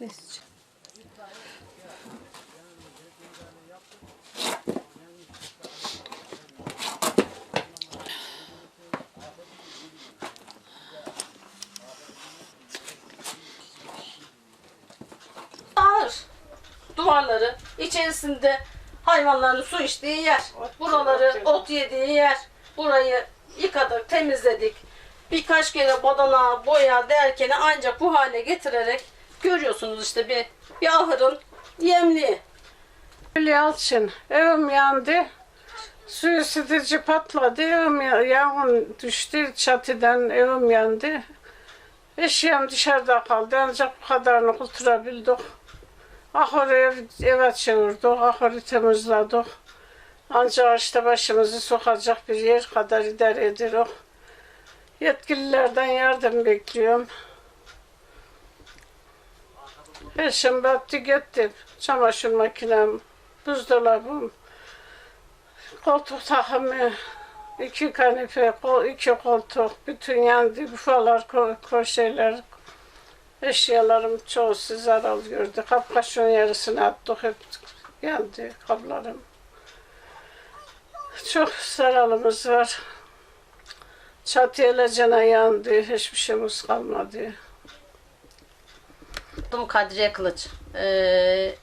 Neyse. Ağır. Duvarları içerisinde hayvanların su içtiği yer. Buraları ot yediği yer. Burayı yıkadık, temizledik. Birkaç kere badana, boya derken ancak bu hale getirerek görüyorsunuz işte bir, bir ahırın yemliği. Gül Yalçın, evim yandı. Su ısıtıcı patladı, evim ya- yağmur düştü çatıdan, evim yandı. Eşyam dışarıda kaldı, ancak bu kadarını kurtarabildik. Ahırı ev, eve çevirdik, ahırı temizledik. Ancak işte başımızı sokacak bir yer kadar idare ediyoruz. Yetkililerden yardım bekliyorum. Eşim battı gitti. Çamaşır makinem, buzdolabım, koltuk takımı, iki kanepe, iki koltuk, bütün yandı. Bufalar, koşeler, eşyalarım çoğusu zarar gördü. Kapkaşın yarısını attık, hep yandı kaplarım. Çok zararımız var. Çatı elecene yandı, hiçbir şeyimiz kalmadı. Adım Kadriye Kılıç. Ee,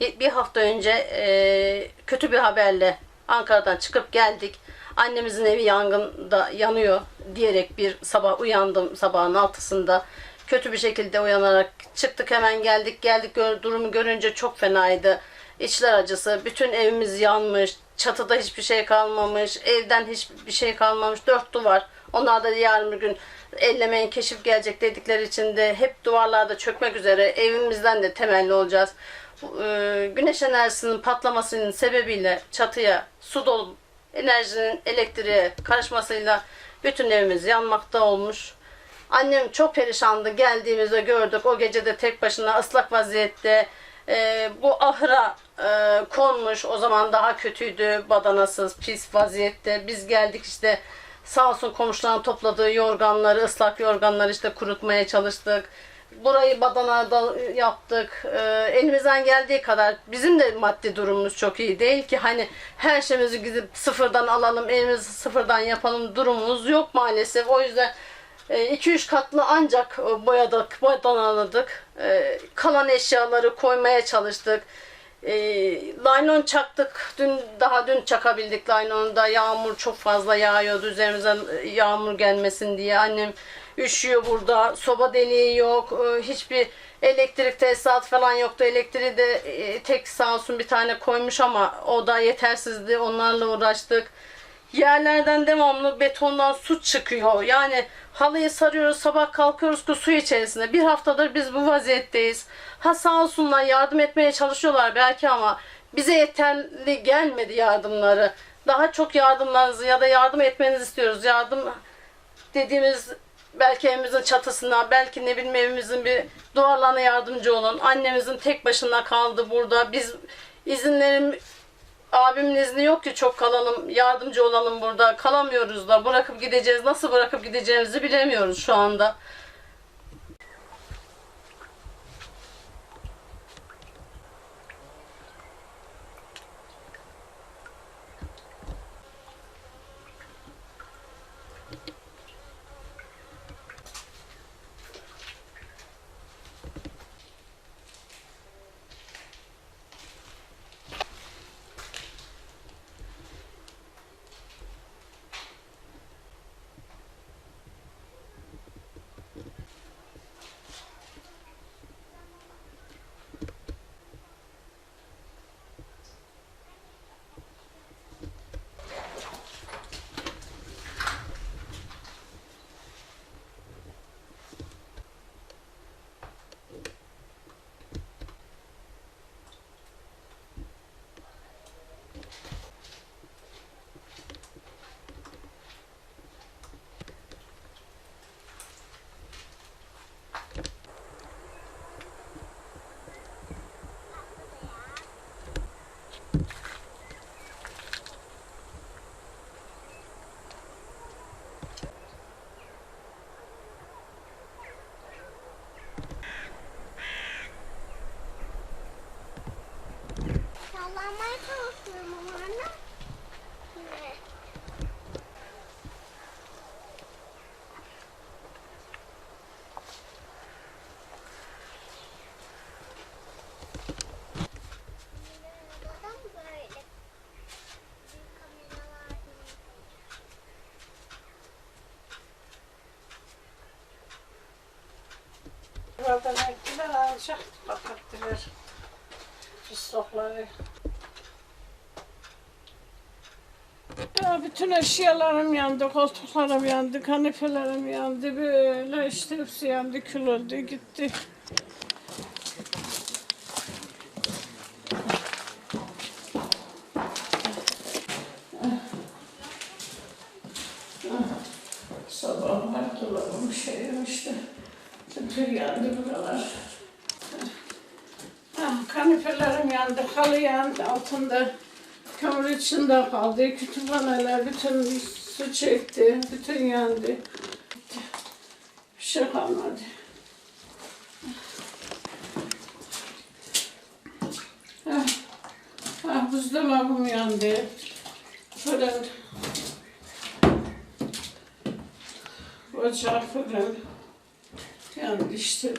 bir hafta önce e, kötü bir haberle Ankara'dan çıkıp geldik. Annemizin evi yangında yanıyor diyerek bir sabah uyandım sabahın altısında. Kötü bir şekilde uyanarak çıktık hemen geldik. Geldik gör- durumu görünce çok fenaydı. İçler acısı. Bütün evimiz yanmış. Çatıda hiçbir şey kalmamış. Evden hiçbir şey kalmamış. Dört duvar. Onlar da yarın bir gün ellemeyin keşif gelecek dedikleri için de hep duvarlarda çökmek üzere evimizden de temelli olacağız. Ee, Güneş enerjisinin patlamasının sebebiyle çatıya su dolup enerjinin elektriğe karışmasıyla bütün evimiz yanmakta olmuş. Annem çok perişandı. Geldiğimizde gördük. O gece de tek başına ıslak vaziyette e, bu ahıra e, konmuş. O zaman daha kötüydü. Badanasız, pis vaziyette. Biz geldik işte sağ olsun komşuların topladığı yorganları, ıslak yorganları işte kurutmaya çalıştık. Burayı badana da yaptık. E, elimizden geldiği kadar bizim de maddi durumumuz çok iyi değil ki hani her şeyimizi gidip sıfırdan alalım, evimizi sıfırdan yapalım durumumuz yok maalesef. O yüzden 2-3 katlı ancak e, boyadık, boyadanaladık. E, Kalan eşyaları koymaya çalıştık. E, Laynon çaktık. Dün daha dün çakabildik laynonu da. Yağmur çok fazla yağıyordu üzerimize e, yağmur gelmesin diye. Annem üşüyor burada. Soba deliği yok. E, Hiçbir elektrik tesisatı falan yoktu. Elektriği de e, tek sağ olsun bir tane koymuş ama o da yetersizdi. Onlarla uğraştık. Yerlerden devamlı betondan su çıkıyor. Yani halıyı sarıyoruz sabah kalkıyoruz ki su içerisinde. Bir haftadır biz bu vaziyetteyiz. Ha sağ olsunlar yardım etmeye çalışıyorlar belki ama bize yeterli gelmedi yardımları. Daha çok yardımlarınızı ya da yardım etmenizi istiyoruz. Yardım dediğimiz belki evimizin çatısına, belki ne bileyim evimizin bir duvarlarına yardımcı olun. Annemizin tek başına kaldı burada. Biz izinlerim abimin izni yok ki çok kalalım, yardımcı olalım burada. Kalamıyoruz da bırakıp gideceğiz. Nasıl bırakıp gideceğimizi bilemiyoruz şu anda. Buradan ektiler ancak kapattılar. Fıstıkları. Ya bütün eşyalarım yandı, koltuklarım yandı, kanepelerim yandı, böyle işte hepsi yandı, kül gitti. Sabahlar dolabım şeyim işte. Bütün yandı buralar. Ah, yandı, halı yandı altında. Kömür içinde kaldı. Kütüphaneler bütün su çekti. Bütün yandı. Bir şey kalmadı. Ah, ah buzdolabım yandı. Fırın. Ocak fırın. Yandı işte.